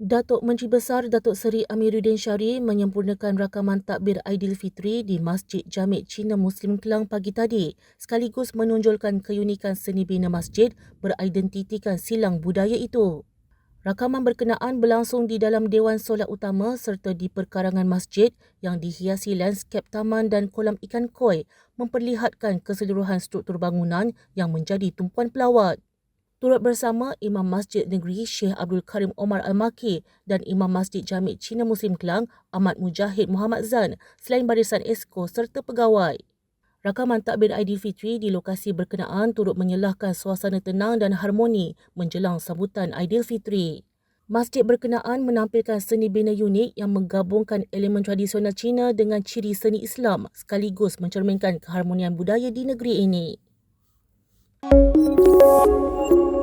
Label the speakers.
Speaker 1: Datuk Menteri Besar Datuk Seri Amiruddin Syari menyempurnakan rakaman takbir Aidilfitri di Masjid Jamik Cina Muslim Kelang pagi tadi sekaligus menonjolkan keunikan seni bina masjid beridentitikan silang budaya itu. Rakaman berkenaan berlangsung di dalam Dewan Solat Utama serta di perkarangan masjid yang dihiasi lanskap taman dan kolam ikan koi memperlihatkan keseluruhan struktur bangunan yang menjadi tumpuan pelawat. Turut bersama Imam Masjid Negeri Syekh Abdul Karim Omar Al-Maki dan Imam Masjid Jamik Cina Muslim Kelang Ahmad Mujahid Muhammad Zan selain barisan esko serta pegawai. Rakaman takbir Aidilfitri di lokasi berkenaan turut menyelahkan suasana tenang dan harmoni menjelang sambutan Aidilfitri. Masjid berkenaan menampilkan seni bina unik yang menggabungkan elemen tradisional Cina dengan ciri seni Islam sekaligus mencerminkan keharmonian budaya di negeri ini. You. thank you